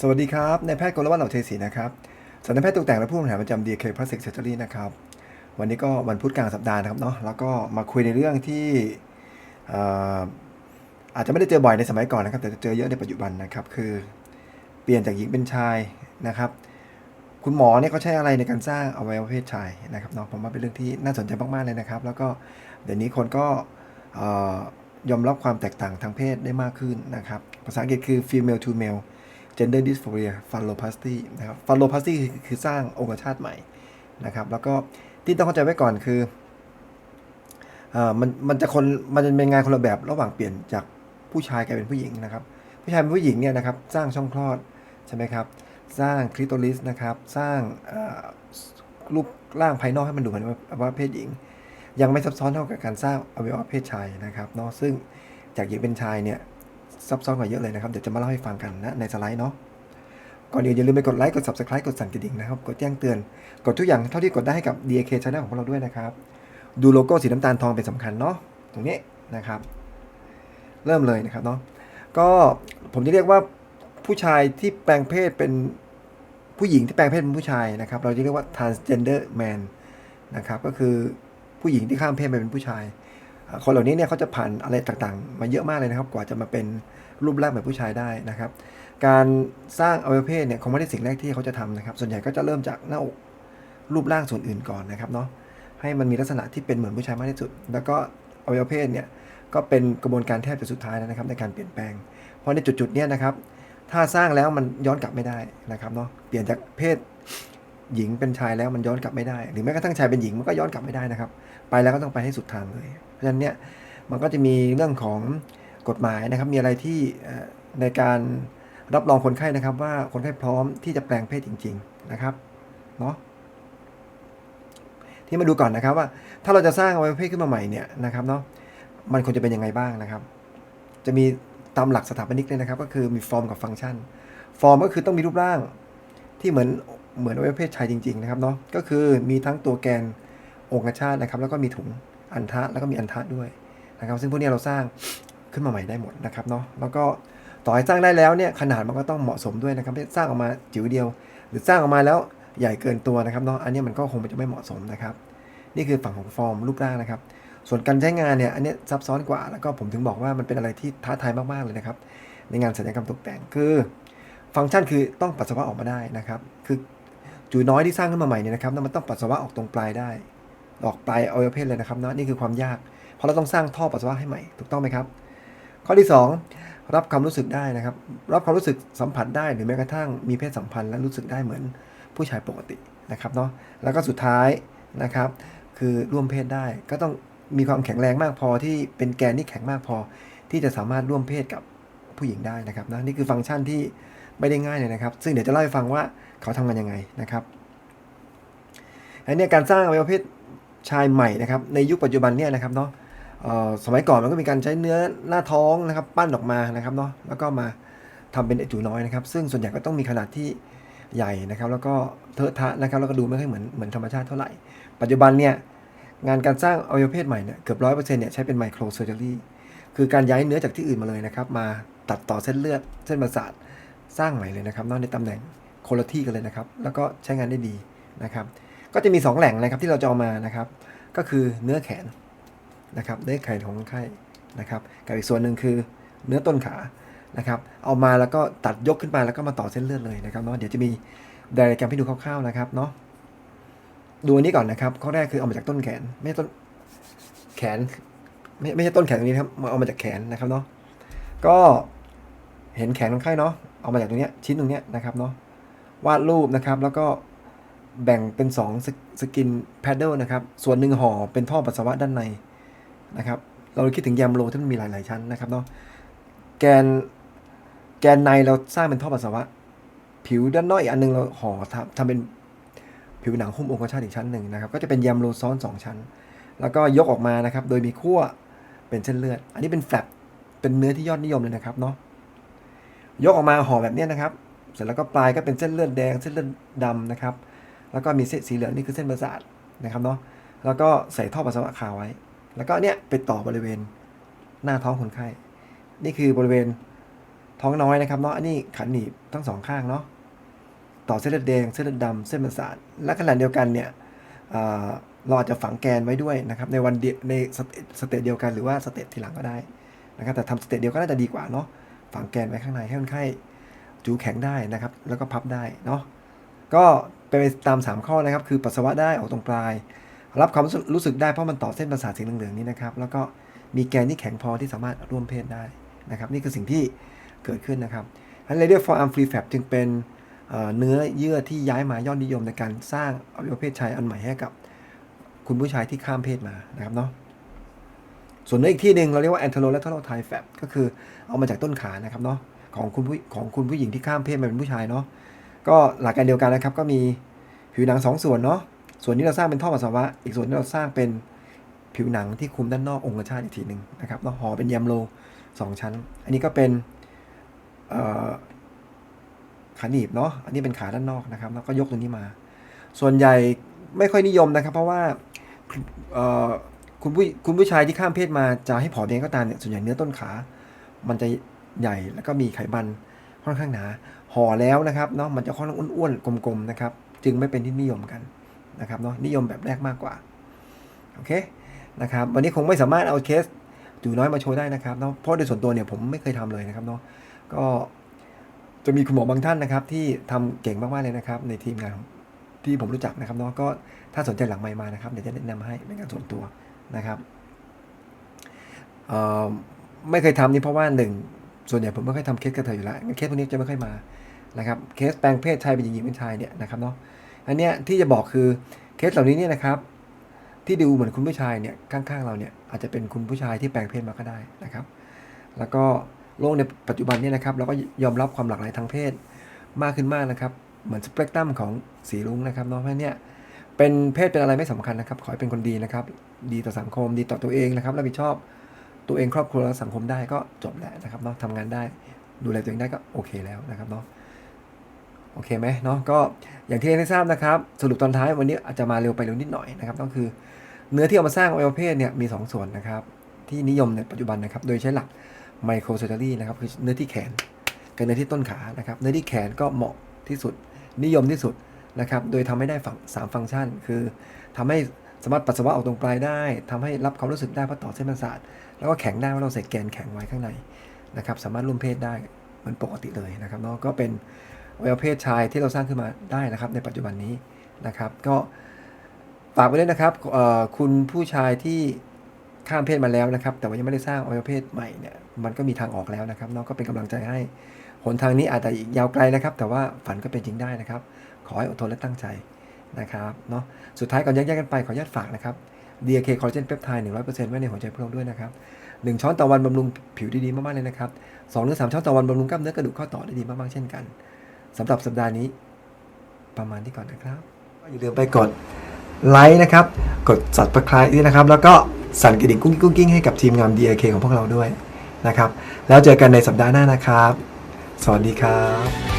สวัสดีครับนายแพทย์กรวัฒน์เหล่าเทศรีนะครับสัตวแพทย์ตกแต่งและผู้บริหารประจำ DK Plastic Surgery นะครับ วันนี้ก็วันพุธกลางสัปดาห์นะครับเนาะแล้วก็มาคุยในเรื่องที่ออาจจะไม่ได้เจอบ่อยในสมัยก่อนนะครับ แต่จะเจอเยอะในปัจจุบันนะครับ คือเปลี่ยนจากหญิงเป็นชายนะครับ คุณหมอเนี่ยเขาใช้อะไรในการสร้างอวัยวะเพศชายนะครับเนาะผมว่าเป็นเรื่องที่น่าสนใจมากๆเลยนะครับ แล้วก็เดี๋ยวนี้คนก็ยอมรับความแตกต่างทางเพศได้มากขึ้นนะครับ ภาษาอังกฤษคือ female to male gender dysphoria phalloplasty นะครับ phalloplasty คือคือสร้างองคชาตใหม่นะครับ แล้วก็ที่ต้องเข้าใจไว้ก่อนคืออ่อมันมันจะคนมันจะเป็นงานคนละแบบระหว่างเปลี่ยนจากผู้ชายกลายเป็นผู้หญิงนะครับ ผู้ชายเป็นผู้หญิงเนี่ยนะครับสร้างช่องคลอดใช่ไหมครับ สร้างคลิโตริสนะครับ สร้างรูปร่างภายนอกให้มันดูเหมือนอวัยวะเพศหญิง ยังไม่ซับซ้อนเท่ากับการสร้างอวัยวะเพศชายนะครับเนาะซึ่งจากหญิงเป็นชายเนี่ย ซับซ้อนกว่าเยอะเลยนะครับ เดี๋ยวจะมาเล่าให้ฟังกันนะในสไลด์เนาะ ก่อนอื่นอย่าลืมไปกดไลค์ กด subscribe กดสั่นกระดิ่งนะครับ กดแจ้งเตือน กดทุกอย่างเท่าที่กดได้ให้กับ DAK Channel ของพวกเราด้วยนะครับ ดูโลโก้สีน้ำตาลทองเป็นสำคัญเนาะ ตรงนี้นะครับ เริ่มเลยนะครับเนาะ ก็ผมจะเรียกว่าผู้ชายที่แปลงเพศเป็นผู้หญิงที่แปลงเพศเป็นผู้ชายนะครับ เราจะเรียกว่า transgender man นะครับ ก็คือผู้หญิงที่ข้ามเพศไปเป็นผู้ชาย คนเหล่านี้เนี่ยเขาจะผ่านอะไรต่างๆ มาเยอะมากเลยนะครับ กว่าจะมาเป็นรูปร่างแบบผู้ชายได้นะครับ การสร้างอวัยวะเพศเนี่ยคงไม่ได้สิ่งแรกที่เขาจะทำนะครับ ส่วนใหญ่ก็จะเริ่มจากหน้าอกรูปร่างส่วนอื่นก่อนนะครับเนาะให้มันมีลักษณะที่เป็นเหมือนผู้ชายมากที่สุด แล้วก็อวัยวะเพศเนี่ยก็เป็นกระบวนการแทบจะสุดท้ายแล้วนะครับ ในการเปลี่ยนแปลง เพราะในจุดๆเนี้ยนะครับ ถ้าสร้างแล้วมันย้อนกลับไม่ได้นะครับเนาะเปลี่ยนจากเพศ หญิงเป็นชายแล้วมันย้อนกลับไม่ได้ หรือแม้กระทั่งชายเป็นหญิงมันก็ย้อนกลับไม่ได้นะครับ ไปแล้วก็ต้องไปให้สุดทางเลย เพราะฉะนั้นเนี่ยมันก็จะมีเรื่องของกฎหมายนะครับ มีอะไรที่ในการรับรองคนไข้นะครับ ว่าคนไข้พร้อมที่จะแปลงเพศจริง ๆนะครับเนาะที่มาดูก่อนนะครับว่าถ้าเราจะสร้างอวัยวะเพศขึ้นมาใหม่เนี่ยนะครับเนาะมันควรจะเป็นยังไงบ้างนะครับ จะมีตามหลักสถาปนิกเลยนะครับ ก็คือมีฟอร์มกับฟังก์ชัน ฟอร์มก็คือต้องมีรูปร่าง ที่เหมือนเหมือนอวัยวะเพศชายจริง ๆ นะครับเนาะก็คือมีทั้งตัวแกนองคชาตนะครับ แล้วก็มีถุงอันทะแล้วก็มีอันทะด้วยนะครับ ซึ่งพวกนี้เราสร้างขึ้นมาใหม่ได้หมดนะครับเนาะแล้วก็ต่อให้สร้างได้แล้วเนี่ยขนาดมันก็ต้องเหมาะสมด้วยนะครับไม่สร้างออกมาจิ๋วเดียว หรือสร้างออกมาแล้วใหญ่เกินตัวนะครับเนาะอันนี้มันก็คงจะไม่เหมาะสมนะครับ นี่คือฝั่งของฟอร์มรูปร่างนะครับ ส่วนการใช้งานเนี่ยอันนี้ซับซ้อนกว่าแล้วก็ผมถึงบอกว่ามันเป็นอะไรที่ท้าทายมากๆเลยนะครับ ในงานศัลยกรรมตกแต่งคือ ฟังก์ชันคือต้องปัสสาวะออกมาได้นะครับ คือจุยน้อยที่สร้างขึ้นมาใหม่เนี่ยนะครับมันต้องปัสสาวะออกตรงปลายได้ ออกปลายอวัยวะเพศเลยนะครับเนาะนี่คือความยาก เพราะเราต้องสร้างท่อปัสสาวะให้ใหม่ถูกต้องไหมครับ ข้อที่ 2 รับความรู้สึกได้นะครับ รับความรู้สึกสัมผัสได้หรือแม้กระทั่งมีเพศสัมพันธ์และรู้สึกได้เหมือนผู้ชายปกตินะครับเนาะแล้วก็สุดท้ายนะครับ คือร่วมเพศได้ก็ต้องมีความแข็งแรงมากพอที่เป็นแกนที่แข็งมากพอ ที่จะสามารถร่วมเพศกับผู้หญิงได้นะครับนะนี่คือฟังก์ชันที่ ไม่ได้ง่ายเลยนะครับ ซึ่งเดี๋ยวจะเล่าให้ฟังว่าเขาทำกันยังไงนะครับอันนี้การสร้างอวัยวะเพศชายใหม่นะครับ ในยุคปัจจุบันเนี่ยนะครับเนาะสมัยก่อนมันก็มีการใช้เนื้อหน้าท้องนะครับ ปั้นออกมานะครับเนาะแล้วก็มาทำเป็นไอจูน้อยนะครับ ซึ่งส่วนใหญ่ก็ต้องมีขนาดที่ใหญ่นะครับ แล้วก็เทอะทะนะครับ แล้วก็ดูไม่ค่อยเหมือนเหมือนธรรมชาติเท่าไหร่ ปัจจุบันเนี่ยงานการสร้างอวัยวะเพศใหม่เนี่ยเกือบร้อยเปอร์เซ็นต์เนี่ยใช้เป็นไมโครเซอร์เจอรี่คือการย้ายเนื้อจากที่อื่นมาเลยนะครับ มาตัดต่อเส้นเลือดเส้นประสาท สร้างใหม่เลยนะครับนอกในตำแหน่งคนละที่กันเลยนะครับ แล้วก็ใช้งานได้ดีนะครับ ก็จะมี 2 แหล่งนะครับที่เราจะเอามานะครับ ก็คือเนื้อแขนนะครับเนื้อแขนของคนไข้นะครับ กับอีกส่วนหนึ่งคือเนื้อต้นขานะครับ เอามาแล้วก็ตัดยกขึ้นมาแล้วก็มาต่อเส้นเลือดเลยนะครับเนาะเดี๋ยวจะมีไดอะแกรมให้ดูคร่าวๆนะครับเนาะดูอันนี้ก่อนนะครับข้อแรกคือเอามาจากต้นแขน ไม่ใช่ต้นแขน ไม่ไม่ใช่ต้นแขนตรงนี้ครับมาเอามาจากแขนนะครับเนาะก็เห็นแขนคนไข้เนาะ เอามาจากตรงนี้ชิ้นตรงนี้นะครับเนาะวาดรูปนะครับแล้วก็แบ่งเป็น2สกินแพดเดิลนะครับ ส่วนหนึ่งห่อเป็นท่อปัสสาวะด้านในนะครับ เราคิดถึงแยมโลที่มันมีหลาย ๆ ชั้นนะครับเนาะแกนแกนในเราสร้างเป็นท่อปัสสาวะ ผิวด้านนอกอีกอันหนึงเราห่อทำทำเป็นผิวหนังหุ้มองคชาตอีกชั้นหนึ่งนะครับ ก็จะเป็นแยมโลซ้อน 2 ชั้น แล้วก็ยกออกมานะครับ โดยมีขั้วเป็นเส้นเลือด อันนี้เป็นแฟลปเป็นเนื้อที่ยอดนิยมเลยนะครับเนาะ ยกออกมาห่อแบบนี้นะครับ เสร็จแล้วก็ปลายก็เป็นเส้นเลือดแดงเส้นเลือดดำนะครับ แล้วก็มีเส้นสีเหลืองนี่คือเส้นประสาทนะครับเนาะแล้วก็ใส่ท่อปัสสาวะคาไว้ แล้วก็เนี่ยไปต่อบริเวณหน้าท้องคนไข้ นี่คือบริเวณท้องน้อยนะครับเนาะอันนี้ขันหนีบทั้งสองข้างเนาะต่อเส้นเลือดแดงเส้นเลือดดำเส้นประสาทและขณะเดียวกันเนี่ยเราอาจจะฝังแกนไว้ด้วยนะครับในวันเดียในสเตสเตจเดียวกันหรือว่าสเตจทีหลังก็ได้นะครับแต่ทำสเตจเดียวก็น่าจะดีกว่าเนาะ ฝังแกนไว้ข้างในให้คนไข้จูแข็งได้นะครับ แล้วก็พับได้เนาะก็เป็นไปตาม 3 ข้อนะครับ คือปัสสาวะได้ออกตรงปลาย รับความรู้สึกได้เพราะมันต่อเส้นประสาทสีเหลืองๆนี้นะครับ แล้วก็มีแกนที่แข็งพอที่สามารถร่วมเพศได้นะครับ นี่คือสิ่งที่เกิดขึ้นนะครับอัน radial forearm free flap จึงเป็นเนื้อเยื่อที่ย้ายมายอดนิยมในการสร้างอวัยวะเพศชายอันใหม่ให้กับคุณผู้ชายที่ข้ามเพศมานะครับเนาะ ส่วนเนื้ออีกที่หนึ่งเราเรียกว่า anterolateral thigh flap ก็คือเอามาจากต้นขานะครับเนาะของคุณผู้ของคุณผู้หญิงที่ข้ามเพศมาเป็นผู้ชายเนาะก็หลักการเดียวกันนะครับ ก็มีผิวหนังสองส่วนเนาะส่วนนี้เราสร้างเป็นท่อปัสสาวะ อีกส่วนที่เราสร้างเป็นผิวหนังที่คุมด้านนอกองคชาตอีกทีหนึ่งนะครับแล้วห่อเป็นยมโลสองชั้น อันนี้ก็เป็นขาหนีบเนาะอันนี้เป็นขาด้านนอกนะครับ แล้วก็ยกตรงนี้มา ส่วนใหญ่ไม่ค่อยนิยมนะครับ เพราะว่า คุณผู้คุณผู้ชายที่ข้ามเพศมาจะให้ผอมเองก็ตามเนี่ยส่วนใหญ่เนื้อต้นขา มันจะใหญ่แล้วก็มีไขมันค่อนข้างหนาห่อแล้วนะครับเนาะมันจะค่อนข้างอ้วนๆกลมๆนะครับ จึงไม่เป็นที่นิยมกันนะครับเนาะนิยมแบบแรกมากกว่าโอเคนะครับ วันนี้คงไม่สามารถเอาเคสดูน้อยมาโชว์ได้นะครับเนาะเพราะโดยส่วนตัวเนี่ยผมไม่เคยทำเลยนะครับเนาะก็จะมีคุณหมอบางท่านนะครับ ที่ทำเก่งมากๆเลยนะครับ ในทีมงานที่ผมรู้จักนะครับเนาะก็ถ้าสนใจหลังไมค์มานะครับเดี๋ยวจะแนะนำให้เป็นการส่วนตัว นะครับไม่เคยทำนี่เพราะว่าหนึ่งส่วนใหญ่ผมไม่ค่อยทำเคสกระเทยอยู่แล้วเคสพวกนี้จะไม่ค่อยมานะครับเคสแปลงเพศชายเป็นหญิงหญิงเป็นชายเนี่ยนะครับเนาะอันเนี้ยที่จะบอกคือเคสเหล่านี้เนี่ยนะครับ ที่ดูเหมือนคุณผู้ชายเนี่ยข้างๆเราเนี่ยอาจจะเป็นคุณผู้ชายที่แปลงเพศมาก็ได้นะครับ แล้วก็โลกในปัจจุบันเนี่ยนะครับเราก็ยอมรับความหลากหลายทางเพศมากขึ้นมากนะครับ เหมือนสเปกตรัมของสีรุ้งนะครับเนาะเพราะเนี่ย เป็นเพศเป็นอะไรไม่สำคัญนะครับ ขอให้เป็นคนดีนะครับ ดีต่อสังคม ดีต่อตัวเองนะครับรับผิดชอบตัวเองครอบครัวและสังคมได้ก็จบแล้วนะครับเนาะทำงานได้ดูแลตัวเองได้ก็โอเคแล้วนะครับเนาะโอเคไหมเนาะก็อย่างที่ได้ทราบนะครับ สรุปตอนท้ายวันนี้อาจจะมาเร็วไปเร็วนิดหน่อยนะครับก็คือเนื้อที่เอามาสร้างอวัยวะเพศเนี่ยมี 2 ส่วนนะครับ ที่นิยมในปัจจุบันนะครับ โดยใช้หลักไมโครเซอร์ r รีนะครับคือเนื้อที่แขนกับเนื้อที่ต้นขานะครับ เนื้อที่แขนก็เหมาะที่สุดนิยมที่สุด นะครับ โดยทำให้ได้ฝั่งสามฟังก์ชัน คือทำให้สามารถปัสสาวะออกตรงปลายได้ทำให้รับความรู้สึกได้เพราะต่อเส้นประสาท แล้วก็แข็งได้เพราะเราใส่แกนแข็งไว้ข้างในนะครับ สามารถร่วมเพศได้มือนปกติเลยนะครับเนาะก็เป็นอวัยวะเพศชายที่เราสร้างขึ้นมาได้นะครับ ในปัจจุบันนี้นะครับ ก็ฝากไว้ด้วยนะครับคุณผู้ชายที่ข้ามเพศมาแล้วนะครับ แต่ว่ายังไม่ได้สร้างอวัยวะเพศใหม่เนี่ยมันก็มีทางออกแล้วนะครับเนาะก็เป็นกำลังใจให้หนทางนี้อาจจะอีกยาวไกลนะครับ แต่ว่าฝันก็เป็นจริงได้นะครับ ขอให้อดทนและตั้งใจนะครับเนาะสุดท้ายก่อนแยกย้ายกันไปขออนุญาตฝากนะครับ DAK คอลลาเจนเปปไทด์100%ไว้ในหัวใจพวกเราด้วยนะครับหนึ่งช้อนต่อวันบำรุงผิวดีๆมากๆเลยนะครับสองถึงสามช้อนต่อวันบำรุงกล้ามเนื้อกระดูกข้อต่อได้ดีมากๆเช่นกันสำหรับสัปดาห์นี้ประมาณนี้ก่อนนะครับอย่าลืมไปกดไลค์นะครับ กด subscribe ด้วยนะครับ แล้วก็สั่นกระดิ่งกุ้งกิ้งกุ้งกิ้งให้กับทีมงาน DIK ของพวกเราด้วยนะครับ แล้วเจอกันในสัปดาห์หน้านะครับ สวัสดีครับ